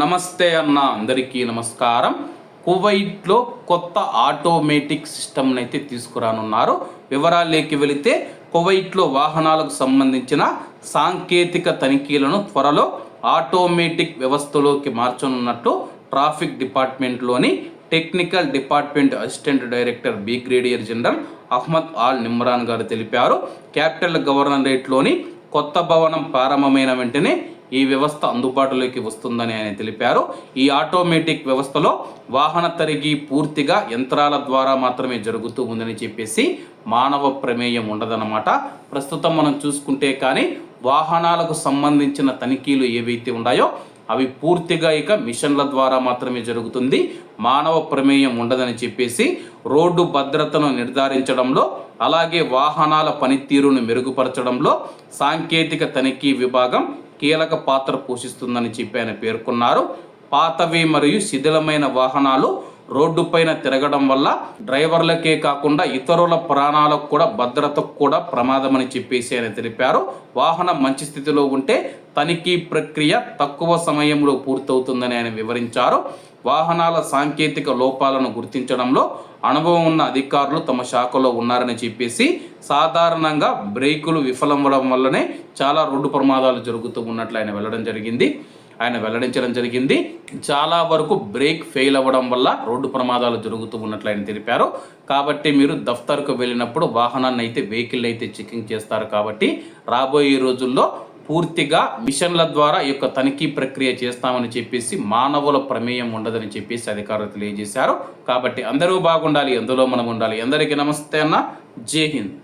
నమస్తే అన్న అందరికీ నమస్కారం. కువైట్లో కొత్త ఆటోమేటిక్ సిస్టమ్ని అయితే తీసుకురానున్నారు. వివరాలేకి వెళితే కువైట్లో వాహనాలకు సంబంధించిన సాంకేతిక తనిఖీలను త్వరలో ఆటోమేటిక్ వ్యవస్థలోకి మార్చనున్నట్లు traffic డిపార్ట్మెంట్లోని technical department assistant director brigadier general Ahmed Al Nimran గారు తెలిపారు. క్యాపిటల్ గవర్నరేట్లోని కొత్త భవనం ప్రారంభమైన వెంటనే ఈ వ్యవస్థ అందుబాటులోకి వస్తుందని ఆయన తెలిపారు. ఈ ఆటోమేటిక్ వ్యవస్థలో వాహన తరిగి పూర్తిగా యంత్రాల ద్వారా మాత్రమే జరుగుతూ ఉందని చెప్పేసి మానవ ప్రమేయం ఉండదన్నమాట. ప్రస్తుతం మనం చూసుకుంటే కానీ వాహనాలకు సంబంధించిన తనిఖీలు ఏవైతే ఉన్నాయో అవి పూర్తిగా ఇక మిషన్ల ద్వారా మాత్రమే జరుగుతుంది. మానవ ప్రమేయం ఉండదని చెప్పేసి రోడ్డు భద్రతను నిర్ధారించడంలో అలాగే వాహనాల పనితీరును మెరుగుపరచడంలో సాంకేతిక తనిఖీ విభాగం కీలక పాత్ర పోషిస్తుందని చెప్పి ఆయన పేర్కొన్నారు. పాతవి మరియు శిథిలమైన వాహనాలు రోడ్డుపైన తిరగడం వల్ల డ్రైవర్లకే కాకుండా ఇతరుల ప్రాణాలకు కూడా భద్రతకు కూడా ప్రమాదమని చెప్పేసి ఆయన తెలిపారు. వాహనం మంచి స్థితిలో ఉంటే తనిఖీ ప్రక్రియ తక్కువ సమయంలో పూర్తవుతుందని ఆయన వివరించారు. వాహనాల సాంకేతిక లోపాలను గుర్తించడంలో అనుభవం ఉన్న అధికారులు తమ శాఖలో ఉన్నారని చెప్పేసి సాధారణంగా బ్రేకులు విఫలమవడం వల్లనే చాలా రోడ్డు ప్రమాదాలు జరుగుతూ ఉన్నట్లు ఆయన వెళ్ళడం జరిగింది. ఆయన వెల్లడించడం జరిగింది. చాలా వరకు బ్రేక్ ఫెయిల్ అవ్వడం వల్ల రోడ్డు ప్రమాదాలు జరుగుతూ ఉన్నట్లు ఆయన తెలిపారు. కాబట్టి మీరు దఫ్తర్కు వెళ్ళినప్పుడు వాహనాన్ని అయితే వెహికల్ అయితే చెకింగ్ చేస్తారు కాబట్టి రాబోయే రోజుల్లో పూర్తిగా మిషన్ల ద్వారా ఈ యొక్క తనిఖీ ప్రక్రియ చేస్తామని చెప్పేసి మానవుల ప్రమేయం ఉండదని చెప్పేసి అధికారులు తెలియజేశారు. కాబట్టి అందరూ బాగుండాలి అందులో మనం ఉండాలి. అందరికీ నమస్తే అన్న. జై హింద్.